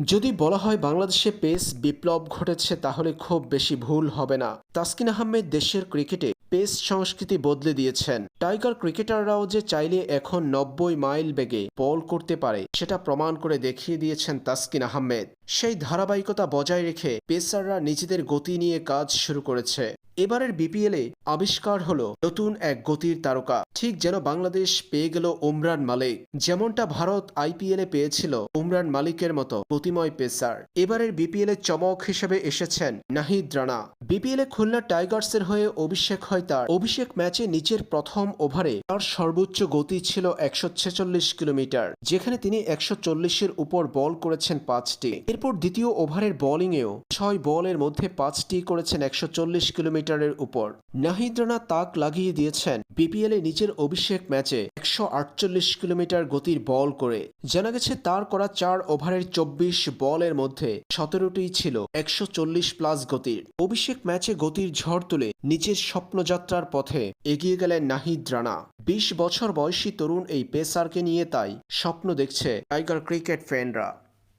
যদি বলা হয় বাংলাদেশে পেস বিপ্লব ঘটেছে, তাহলে খুব বেশি ভুল হবে না। তাসকিন আহমেদ দেশের ক্রিকেটে পেস সংস্কৃতি বদলে দিয়েছেন। টাইগার ক্রিকেটাররাও যে চাইলে এখন নব্বই মাইল বেগে বল করতে পারে, সেটা প্রমাণ করে দেখিয়ে দিয়েছেন তাসকিন আহমেদ। সেই ধারাবাহিকতা বজায় রেখে পেসাররা নিজেদের গতি নিয়ে কাজ শুরু করেছে। এবারের বিপিএলে আবিষ্কার হলো নতুন এক গতির তারকা। ঠিক যেন বাংলাদেশ পেয়ে গেল উমরান মালিক। যেমনটা ভারত আইপিএলে পেয়েছিল উমরান মালিকের মতো গতিময় পেসার। এবারের বিপিএলে চমক হিসেবে এসেছেন নাহিদ রানা। বিপিএলে খুলনা টাইগার্সের হয়ে অভিষেক হয় তার। অভিষেক ম্যাচে নিচের প্রথম ওভারে তার সর্বোচ্চ গতি ছিল একশো ছেচল্লিশ কিলোমিটার, যেখানে তিনি একশো চল্লিশের উপর বল করেছেন পাঁচটি। এরপর দ্বিতীয় ওভারের বোলিংয়েও ছয় বলের মধ্যে পাঁচটি করেছেন একশো চল্লিশ কিলোমিটারের উপর। নাহিদ রানা তাক লাগিয়ে দিয়েছেন বিপিএলে নিজের অভিষেক ম্যাচে একশো আটচল্লিশ কিলোমিটার গতির বল করে। জানা গেছে তার করা চার ওভারের চব্বিশ বলের মধ্যে সতেরোটি ছিল একশো চল্লিশ প্লাস গতির। অভিষেক ম্যাচে গতির ঝড় তুলে নিজের স্বপ্নযাত্রার পথে এগিয়ে গেলেন নাহিদ রানা। বিশ বছর বয়সী তরুণ এই পেসারকে নিয়ে তাই স্বপ্ন দেখছে টাইগার ক্রিকেট ফ্যানরা।